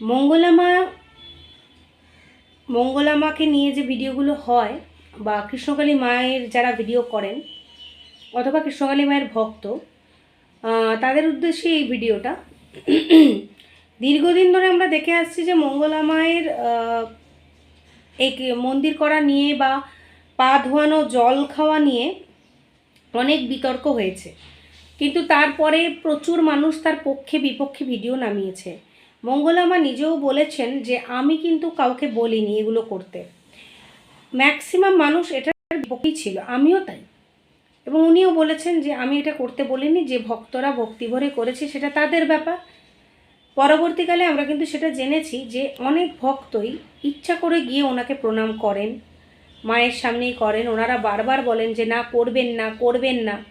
মঙ্গলামা মঙ্গলামাকে নিয়ে যে ভিডিওগুলো হয় বা কৃষ্ণকালী মায়ের যারা ভিডিও করেন অথবা কৃষ্ণকালী মায়ের ভক্ত তাদের উদ্দেশ্যে এই ভিডিওটা। দীর্ঘদিন ধরে আমরা দেখে আসছি যে মঙ্গলা মায়ের আহ, এই মন্দির করা নিয়ে বা পা ধোয়ানো জল খাওয়া নিয়ে অনেক বিতর্ক হয়েছে। কিন্তু তারপরে প্রচুর মানুষ তার পক্ষে বিপক্ষে ভিডিও নামিয়েছে। মঙ্গলামা নিজেও বলেছেন যে, আমি কিন্তু কাউকে বলিনি এগুলো করতে। ম্যাক্সিমাম মানুষ এটার বিপক্ষেই ছিল, আমিও তাই। এবং উনিও বলেছেন যে, আমি এটা করতে বলিনি, যে ভক্তরা ভক্তি ভরে করেছে সেটা তাদের ব্যাপার। পরবর্তীকালে আমরা কিন্তু সেটা জেনেছি যে, অনেক ভক্তই ইচ্ছা করে গিয়ে ওনাকে প্রণাম করেন, মায়ের সামনেই করেন, ওনারা বারবার বলেন যে, না, করবেন না করবেন না।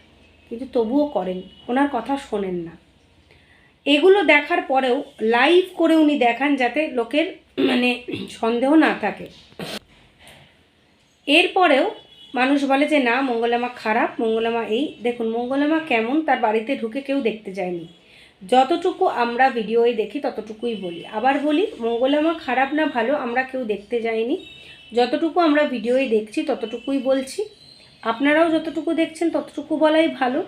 কিন্তু তবুও করেন, ওনার কথা শোনেন না। এগুলো দেখার পরেও লাইভ করে উনি দেখান যাতে লোকের মানে সন্দেহ না থাকে। এরপরেও মানুষ বলে যে, না, মঙ্গলামা খারাপ, মঙ্গলামা এই। দেখুন, মঙ্গলামা কেমন, তার বাড়িতে ঢুকে কেউ দেখতে যায়নি। যতটুকু আমরা ভিডিওয়ে দেখি, ততটুকুই বলি। আবার বলি, মঙ্গলামা খারাপ না ভালো, আমরা কেউ দেখতে যাইনি যতটুকু আমরা ভিডিওয়ে দেখছি, ততটুকুই বলছি। আপনারাও যতটুকু দেখছেন, ততটুকু বলাই ভালো।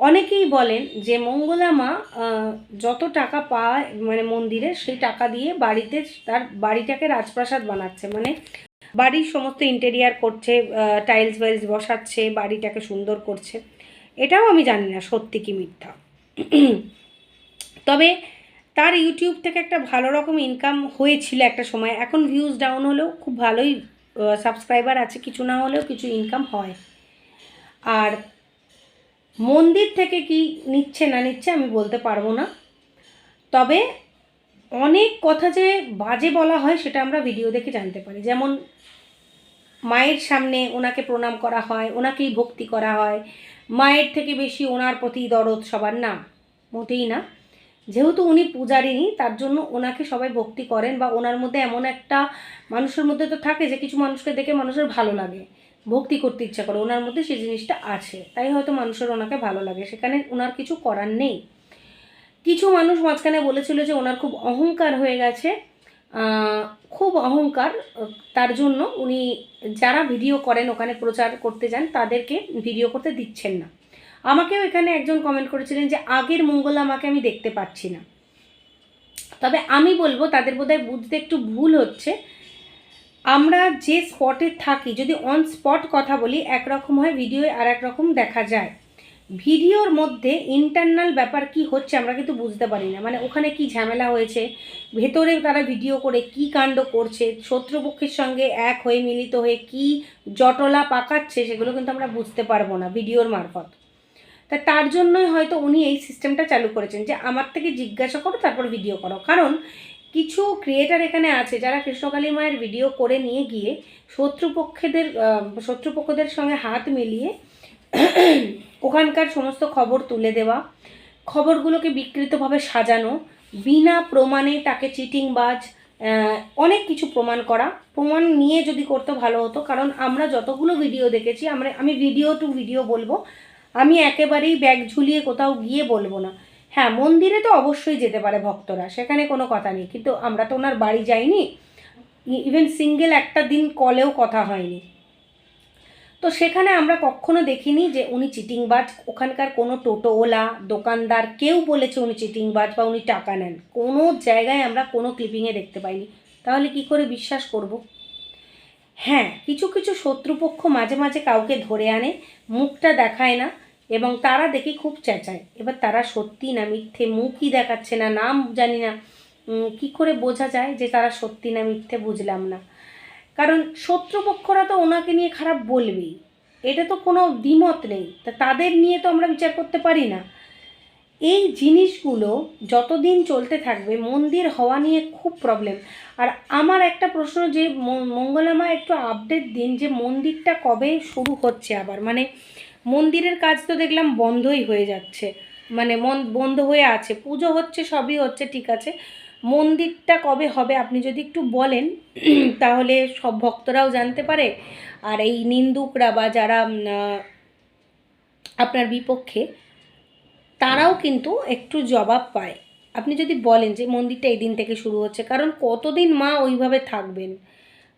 অনেকেই বলেন যে মঙ্গলামা আহ, যত টাকা পায় মানে মন্দিরে সেই টাকা দিয়ে বাড়িতে তার বাড়িটাকে রাজপ্রাসাদ বানাচ্ছে। মানে বাড়ির সমস্ত ইন্টেরিয়ার করছে টাইলস ওয়াইলস বসাচ্ছে বাড়িটাকে সুন্দর করছে। এটাও আমি জানি না সত্যি কি মিথ্যা। তবে তার ইউটিউব থেকে একটা ভালো রকম ইনকাম হয়েছিল একটা সময়। এখন ভিউজ ডাউন হলেও খুব ভালোই সাবস্ক্রাইবার আছে। কিছু না হলেও কিছু ইনকাম হয়। আর মন্দির থেকে কি নিচ্ছে না নিচ্ছে আমি বলতে পারব না। তবে অনেক কথা যে বাজে বলা হয় সেটা আমরা ভিডিও দেখে জানতে পারি। যেমন মায়ের সামনে ওনাকে প্রণাম করা হয়, ওনাকেই ভক্তি করা হয়। মায়ের থেকে বেশি ওনার প্রতি দরদ সবার না, মোটেই না। যেহেতু উনি পূজারিনী তার জন্য ওনাকে সবাই ভক্তি করেন বা ওনার মধ্যে এমন একটা মানুষের মধ্যে তো থাকে যে কিছু মানুষকে দেখে মানুষের ভালো লাগে। ভক্তি করতে ইচ্ছা করে, ওনার মধ্যে সেই জিনিসটা আছে। তাই হয়তো মানুষের ওনাকে ভালো লাগে, সেখানে ওনার কিছু করার নেই। কিছু মানুষ মাঝখানে বলেছিল যে ওনার খুব অহংকার হয়ে গেছে। খুব অহংকার, তার জন্য উনি যারা ভিডিও করেন, ওখানে প্রচার করতে যান, তাদেরকে ভিডিও করতে দিচ্ছেন না। আমাকেও এখানে একজন কমেন্ট করেছিলেন যে, আগের মঙ্গল আমাকে আমি দেখতে পাচ্ছি না। তবে আমি বলব, তাদের বোধহয় বুঝতে একটু ভুল হচ্ছে। আমরা যে স্পটে থাকি, যদি অন স্পট কথা বলি, একরকম হয় ভিডিও আর এক রকম দেখা যায়। ভিডিওর মধ্যে ইন্টারনাল ব্যাপার কি হচ্ছে আমরা কিন্তু বুঝতে পারি না। মানে ওখানে কি ঝামেলা হয়েছে, ভেতরে তারা ভিডিও করে, কি কাণ্ড করছে, শত্রুপক্ষের সঙ্গে এক হয়ে, মিলিত হয়ে কি জটলা পাকাচ্ছে, সেগুলো কিন্তু আমরা বুঝতে পারব না ভিডিওর মারফত। তা তার জন্যই হয়তো উনি এই সিস্টেমটা চালু করেছেন যে, আমার থেকে জিজ্ঞাসা করো, তারপর ভিডিও করো। কারণ কিছু ক্রিয়েটার এখানে আছে যারা কৃষ্ণকালী মায়ের ভিডিও করে নিয়ে গিয়ে শত্রুপক্ষেদের শত্রুপক্ষদের সঙ্গে হাত মিলিয়ে ওখানকার সমস্ত খবর তুলে দেওয়া, খবরগুলোকে বিকৃতভাবে সাজানো, বিনা প্রমাণে তাকে চিটিংবাজ অনেক কিছু প্রমাণ করা। প্রমাণ নিয়ে যদি করতে ভালো হতো, কারণ আমরা যতগুলো ভিডিও দেখেছি, আমরা, আমি ভিডিও টু ভিডিও বলব, আমি একেবারেই ব্যাগ ঝুলিয়ে কোথাও গিয়ে বলব না। হ্যাঁ মন্দিরে তো অবশ্যই যেতে পারে ভক্তরা, সেখানে কোনো কথা নেই। কিন্তু আমরা তো ওনার বাড়ি যাইনি ইভেন সিঙ্গেল একটা দিন কলেও কথা হয়নি। তো সেখানে আমরা কখনো দেখিনি যে উনি চিটিংবাজ, ওখানকার কোনো টোটোওয়ালা, দোকানদার কেউ বলেছে উনি চিটিংবাজ বা উনি টাকা নেন। কোনো জায়গায় আমরা কোনো ক্লিপিংয়ে দেখতে পাইনি। তাহলে কি করে বিশ্বাস করব? হ্যাঁ কিছু কিছু শত্রুপক্ষ মাঝে মাঝে কাউকে ধরে আনে, মুখটা দেখায় না এবং তারা দেখি খুব চেঁচায়। এবার তারা সত্যি না মিথ্যে মুখই দেখাচ্ছে না, নাম জানি না। কি করে বোঝা যায় যে তারা সত্যি না মিথ্যে বুঝলাম না? কারণ শত্রুপক্ষরা তো ওনাকে নিয়ে খারাপ বলবেই। এটা তো কোনো দ্বিমত নেই। তা তাদের নিয়ে তো আমরা বিচার করতে পারি না। এই জিনিসগুলো যতদিন চলতে থাকবে, মন্দির হওয়া নিয়ে খুব প্রবলেম আর আমার একটা প্রশ্ন যে, মঙ্গলামা একটু আপডেট দিন যে, মন্দিরটা কবে শুরু হচ্ছে আবার? মানে মন্দিরের কাজ তো দেখলাম বন্ধই হয়ে যাচ্ছে। মানে মন, বন্ধ হয়ে আছে। পুজো হচ্ছে, সবই হচ্ছে, ঠিক আছে। মন্দিরটা কবে হবে আপনি যদি একটু বলেন, তাহলে সব ভক্তরাও জানতে পারে। আর এই নিন্দুকরা বা যারা আপনার বিপক্ষে, তারাও কিন্তু একটু জবাব পায়। আপনি যদি বলেন যে মন্দিরটা এই দিন থেকে শুরু হচ্ছে, কারণ কতদিন মা ওইভাবে থাকবেন?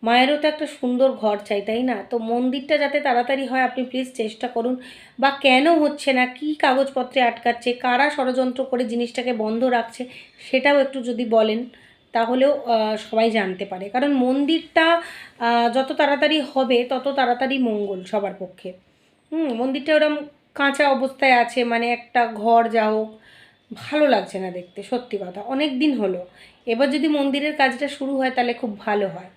মায়েরও তো একটা সুন্দর ঘর চাই, তাই না? তো মন্দিরটা যাতে তাড়াতাড়ি হয়, আপনি প্লিজ চেষ্টা করুন। বা কেন হচ্ছে না? কি কাগজপত্রে আটকাচ্ছে? কারা ষড়যন্ত্র করে জিনিসটাকে বন্ধ রাখছে? সেটাও একটু যদি বলেন, তাহলেও সবাই জানতে পারে। কারণ মন্দিরটা যত তাড়াতাড়ি হবে, তত তাড়াতাড়ি মঙ্গল সবার পক্ষে। হুম, মন্দিরটা ওরম কাঁচা অবস্থায় আছে মানে একটা ঘর যা হোক, ভালো লাগছে না দেখতে, সত্যি কথা। অনেক দিন হলো। এবার যদি মন্দিরের কাজটা শুরু হয়, তাহলে খুব ভালো হয়।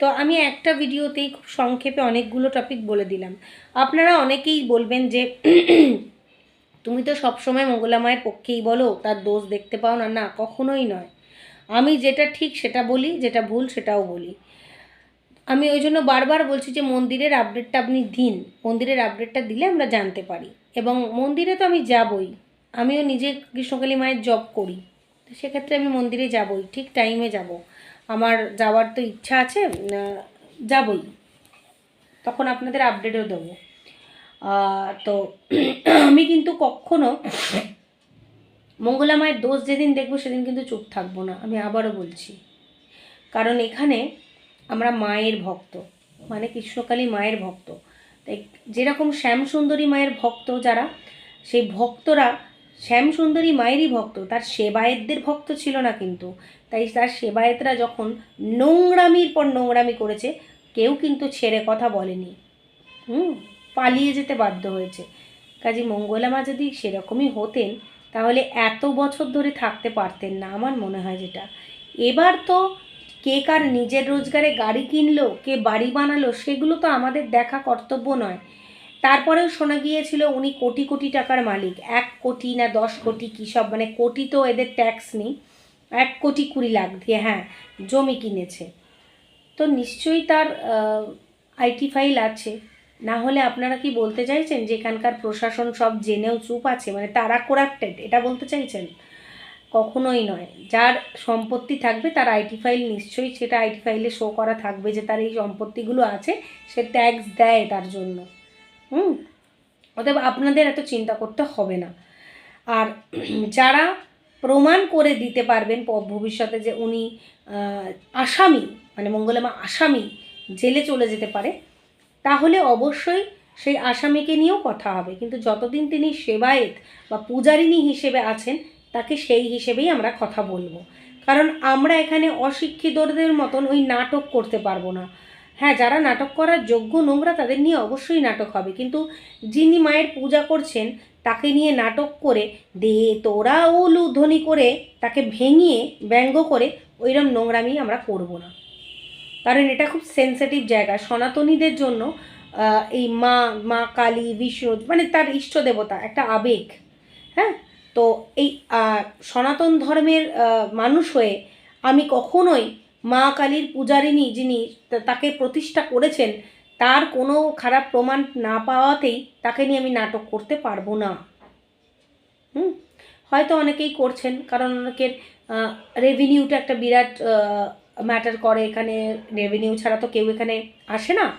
তো আমি একটা ভিডিওতেই খুব সংক্ষেপে অনেকগুলো টপিক বলে দিলাম। আপনারা অনেকেই বলবেন যে, তুমি তো সবসময় মঙ্গলা মায়ের পক্ষেই বলো, তার দোষ দেখতে পাও না। না, কখনোই নয়। আমি যেটা ঠিক সেটা বলি, যেটা ভুল সেটাও বলি। আমি ওই জন্য বারবার বলছি যে, মন্দিরের আপডেটটা আপনি দিন। মন্দিরের আপডেটটা দিলে আমরা জানতে পারি। এবং মন্দিরে তো আমি যাবই। আমিও নিজে কৃষ্ণকালী মায়ের জব করি। তো সেক্ষেত্রে আমি মন্দিরে যাবই, ঠিক টাইমে যাব। আমার যাওয়ার তো ইচ্ছা আছে যাবই। তখন আপনাদের আপডেটও দেবো। তো আমি কিন্তু কখনো মঙ্গলা মায়ের দোষ যেদিন দেখব সেদিন কিন্তু চুপ থাকব না, আমি আবারও বলছি। কারণ এখানে আমরা মায়ের ভক্ত মানে কৃষ্ণকালী মায়ের ভক্ত। তাই যেরকম শ্যামসুন্দরী মায়ের ভক্ত যারা, সেই ভক্তরা শ্যামসুন্দরী মায়েরই ভক্ত, তার সেবায়েতদের ভক্ত ছিল না কিন্তু। তাই তার সেবায়েতরা যখন নোংরামির পর নোংরামি করেছে, কেউ কিন্তু ছেড়ে কথা বলেনি। হুম, পালিয়ে যেতে বাধ্য হয়েছে। কাজী মঙ্গলা মা যদি সেরকমই হতেন, তাহলে এত বছর ধরে থাকতে পারতেন না আমার মনে হয় যেটা। এবার তো কে কার নিজের রোজগারে গাড়ি কিনলো, কে বাড়ি বানালো, সেগুলো তো আমাদের দেখা কর্তব্য নয়। তারপরেও শোনা গিয়েছিল উনি কোটি কোটি টাকার মালিক। এক কোটি না দশ কোটি কী সব মানে কোটি তো এদের ট্যাক্স নেই। এক কোটি কুড়ি লাখ দিয়ে হ্যাঁ জমি কিনেছে। তো নিশ্চয়ই তার আইটি ফাইল আছে। না হলে আপনারা কি বলতে চাইছেন যে এখানকার প্রশাসন সব জেনেও চুপ আছে? মানে তারা করাপ্টেড এটা বলতে চাইছেন? কখনোই নয়। যার সম্পত্তি থাকবে তার আইটি ফাইল নিশ্চয়ই সেটা আইটি ফাইলে শো করা থাকবে যে তার এই সম্পত্তিগুলো আছে, সে ট্যাক্স দেয় তার জন্য। হুম? অতএব আপনাদের এত চিন্তা করতে হবে না। আর যারা প্রমাণ করে দিতে পারবেন ভবিষ্যতে যে উনি আসামি মানে মঙ্গলমা আসামি জেলে চলে যেতে পারে, তাহলে অবশ্যই সেই আসামিকে নিয়েও কথা হবে। কিন্তু যতদিন তিনি সেবায়েত বা পূজারিণী হিসেবে আছেন, তাকে সেই হিসেবেই আমরা কথা বলব। কারণ আমরা এখানে অশিক্ষিতদের মতন ওই নাটক করতে পারব না। হ্যাঁ যারা নাটক করার যোগ্য নোংরা তাদের নিয়ে অবশ্যই নাটক হবে। কিন্তু যিনি মায়ের পূজা করছেন, তাকে নিয়ে নাটক করে দে, তোরা উলু ধ্বনি করে তাকে ভেঙিয়ে ব্যঙ্গ করে ওইরকম নোংরামি আমরা করব না। কারণ এটা খুব সেন্সিটিভ জায়গা। সনাতনীদের জন্য এই মা মা কালী বিষ্ণু মানে তার ইষ্ট দেবতা একটা আবেগ হ্যাঁ? তো এই সনাতন ধর্মের মানুষ হয়ে আমি কখনোই মা কালীর পূজারিনী যিনি তাকে প্রতিষ্ঠা করেছেন, তার কোনো খারাপ প্রমাণ না পাওয়াতেই তাকে নিয়ে আমি নাটক করতে পারব না। হুম? হয়তো অনেকেই করছেন, কারণ অনেকের রেভিনিউটা একটা বিরাট ম্যাটার করে এখানে রেভিনিউ ছাড়া তো কেউ এখানে আসে না।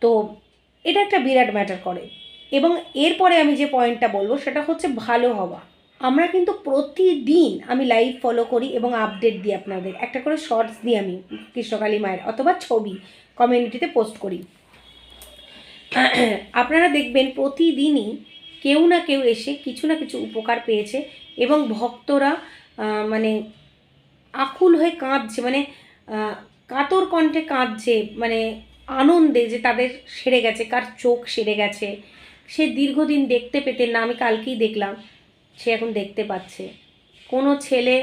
তো এটা একটা বিরাট ম্যাটার করে। এবং এরপরে আমি যে পয়েন্টটা বলব, সেটা হচ্ছে ভালো হওয়া। আমরা কিন্তু প্রতিদিন আমি লাইভ ফলো করি এবং আপডেট দিই আপনাদের। একটা করে শর্টস দিই আমি কৃষ্ণকালী মায়ের অথবা ছবি কমিউনিটিতে পোস্ট করি। আপনারা দেখবেন প্রতিদিনই কেউ না কেউ এসে কিছু না কিছু উপকার পেয়েছে এবং ভক্তরা মানে আকুল হয়ে কাঁদছে মানে কাতর কণ্ঠে কাঁদছে মানে আনন্দে যে তাদের সেরে গেছে, কার চোখ সেরে গেছে। সে দীর্ঘদিন দেখতে পেতেন না, আমি কালকেই দেখলাম। সে এখন দেখতে পাচ্ছে। কোনো ছেলে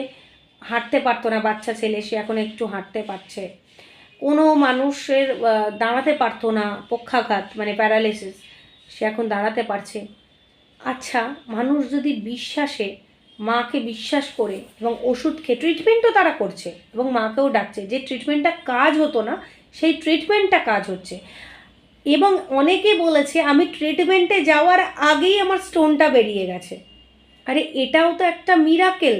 হাঁটতে পারতো না, বাচ্চা ছেলে, সে এখন একটু হাঁটতে পারছে। কোনো মানুষের দাঁড়াতে পারতো না, পক্ষাঘাত মানে প্যারালাইসিস, সে এখন দাঁড়াতে পারছে। আচ্ছা মানুষ যদি বিশ্বাসে মাকে বিশ্বাস করে এবং ওষুধ খেয়ে ট্রিটমেন্টও তারা করছে এবং মাকেও ডাকছে, যে ট্রিটমেন্টটা কাজ হতো না, সেই ট্রিটমেন্টটা কাজ হচ্ছে। এবং অনেকে বলেছে, আমি ট্রিটমেন্টে যাওয়ার আগেই আমার স্টোনটা বেরিয়ে গেছে। আরে এটাও তো একটা মিরাকেল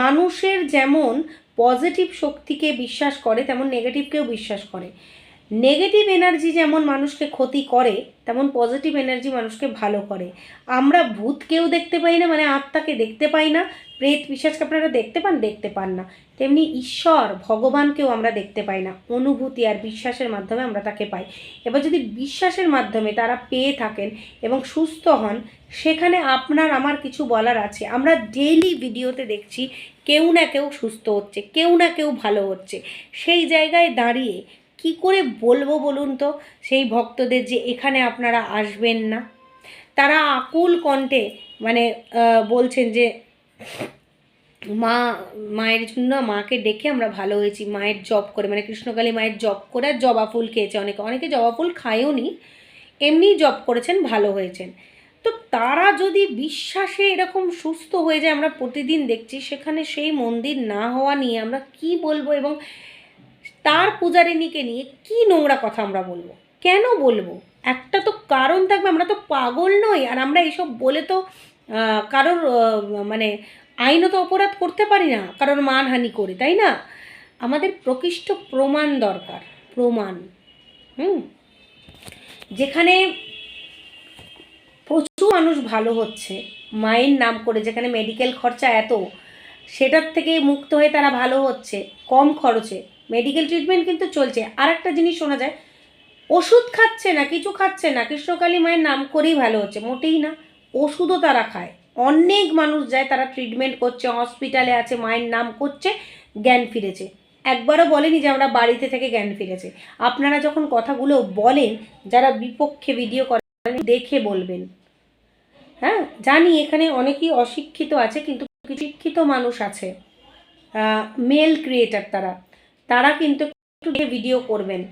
মানুষের যেমন পজিটিভ শক্তিকে বিশ্বাস করে, তেমন নেগেটিভকেও বিশ্বাস করে। নেগেটিভ এনার্জি যেমন মানুষকে ক্ষতি করে, তেমন পজিটিভ এনার্জি মানুষকে ভালো করে। আমরা ভূতকেও দেখতে পাই না মানে আত্মাকে দেখতে পাই না, প্রেত বিশ্বাসকে আপনারা দেখতে পান? দেখতে পান না। তেমনি ঈশ্বর, ভগবানকেও আমরা দেখতে পাই না। অনুভূতি আর বিশ্বাসের মাধ্যমে আমরা তাকে পাই। এবার যদি বিশ্বাসের মাধ্যমে তারা পেয়ে থাকেন এবং সুস্থ হন, সেখানে আপনার, আমার কিছু বলার আছে। আমরা ডেইলি ভিডিওতে দেখছি, কেউ না কেউ সুস্থ হচ্ছে, কেউ না কেউ ভালো হচ্ছে। সেই জায়গায় দাঁড়িয়ে কি করে বলব বলুন তো? সেই ভক্তদের যে এখানে আপনারা আসবেন না। তারা আকুল কণ্ঠে মানে বলছেন যে, মা, মায়ের জন্য মাকে ডেকে আমরা ভালো হয়েছি, মায়ের জব করে মানে কৃষ্ণকালী মায়ের জব করে আর জবা ফুল খেয়েছে অনেকে। অনেকে জবা ফুল খায়ও নি, এমনি জব করেছেন, ভালো হয়েছেন। তো তারা যদি বিশ্বাসে এরকম সুস্থ হয়ে যায়, আমরা প্রতিদিন দেখছি সেখানে সেই মন্দির না হওয়া নিয়ে আমরা কি বলব এবং তার পূজারিনীকে নিয়ে কি নোংরা কথা আমরা বলব? কেন বলব? একটা তো কারণ থাকবে, আমরা তো পাগল নই, আর আমরা এইসব বলে তো কারোর মানে আইনত অপরাধ করতে পারি না, কারোর মানহানি করি, তাই না? আমাদের প্রকৃষ্ট প্রমাণ দরকার, প্রমাণ, হুম? যেখানে প্রচুর মানুষ ভালো হচ্ছে, মায়ের নাম করে যেখানে মেডিকেল খরচা এত, সেটার থেকে মুক্ত হয়ে তারা ভালো হচ্ছে, কম খরচে মেডিকেল ট্রিটমেন্ট কিন্তু চলছে। আর একটা জিনিস শোনা যায়, ওষুধ খাচ্ছে না, কিছু খাচ্ছে না, কৃষ্ণকালী মায়ের নাম করেই ভালো হচ্ছে, মোটেই না। ওষুধও তারা খায়। অনেক মানুষ যায়, তারা ট্রিটমেন্ট করছে হসপিটালে আছে, মায়ের নাম করছে, জ্ঞান ফিরেছে। একবারও বলেনি যে আমরা বাড়িতে থেকে জ্ঞান ফিরেছে। আপনারা যখন কথাগুলো বলেন, যারা বিপক্ষে ভিডিও করেন, দেখে বলবেন। হ্যাঁ জানি এখানে অনেকেই অশিক্ষিত আছে, কিন্তু শিক্ষিত মানুষ আছে মেল ক্রিয়েটার তারা। তারা কিন্তু একটু ভিডিও করবেন।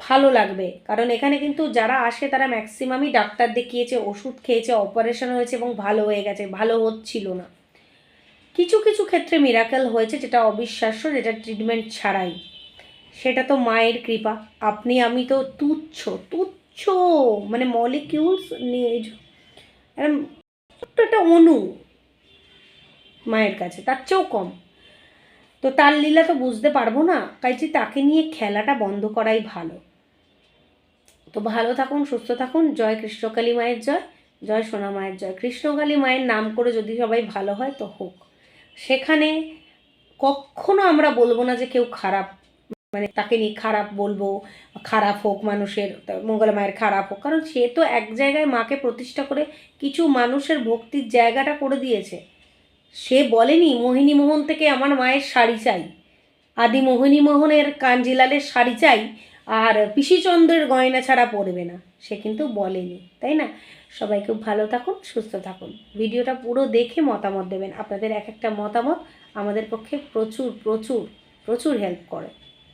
ভালো লাগবে। কারণ এখানে কিন্তু যারা আসে, তারা ম্যাক্সিমামই ডাক্তার দেখিয়েছে, ওষুধ খেয়েছে অপারেশন হয়েছে এবং ভালো হয়ে গেছে, ভালো হচ্ছিল না। কিছু কিছু ক্ষেত্রে মিরাকেল হয়েছে, যেটা অবিশ্বাস্য, যেটা ট্রিটমেন্ট ছাড়াই। সেটা তো মায়ের কৃপা। আপনি, আমি তো তুচ্ছ তুচ্ছ মানে মলিকিউলস নিয়ে একটা অণু মায়ের কাছে, তার চেয়েও কম। তো তার লীলা তো বুঝতে পারব না কাজে তাকে নিয়ে খেলাটা বন্ধ করাই ভালো। তো ভালো থাকুন, সুস্থ থাকুন, জয় কৃষ্ণকালী মায়ের জয় জয় সোনা মায়ের জয়। কৃষ্ণকালী মায়ের নাম করে যদি সবাই ভালো হয় তো হোক। সেখানে কখনো আমরা বলব না যে কেউ খারাপ মানে তাকে নিয়ে খারাপ বলব, খারাপ হোক মানুষের, মঙ্গলা মায়ের খারাপ হোক। কারণ সে তো এক জায়গায় মাকে প্রতিষ্ঠা করে কিছু মানুষের ভক্তির জায়গাটা করে দিয়েছে। সে বলেনি, মোহিনী মোহন থেকে আমার মায়ের শাড়ি চাই। আদি মোহিনী মোহনের কাঞ্জিলালের শাড়ি চাই, আর পিসিচন্দ্রের গয়না ছাড়া পরবে না। সে কিন্তু বলেনি, তাই না? সবাই খুব ভালো থাকুন, সুস্থ থাকুন। ভিডিওটা পুরো দেখে মতামত দেবেন। আপনাদের এক একটা মতামত আমাদের পক্ষে প্রচুর প্রচুর প্রচুর হেল্প করে।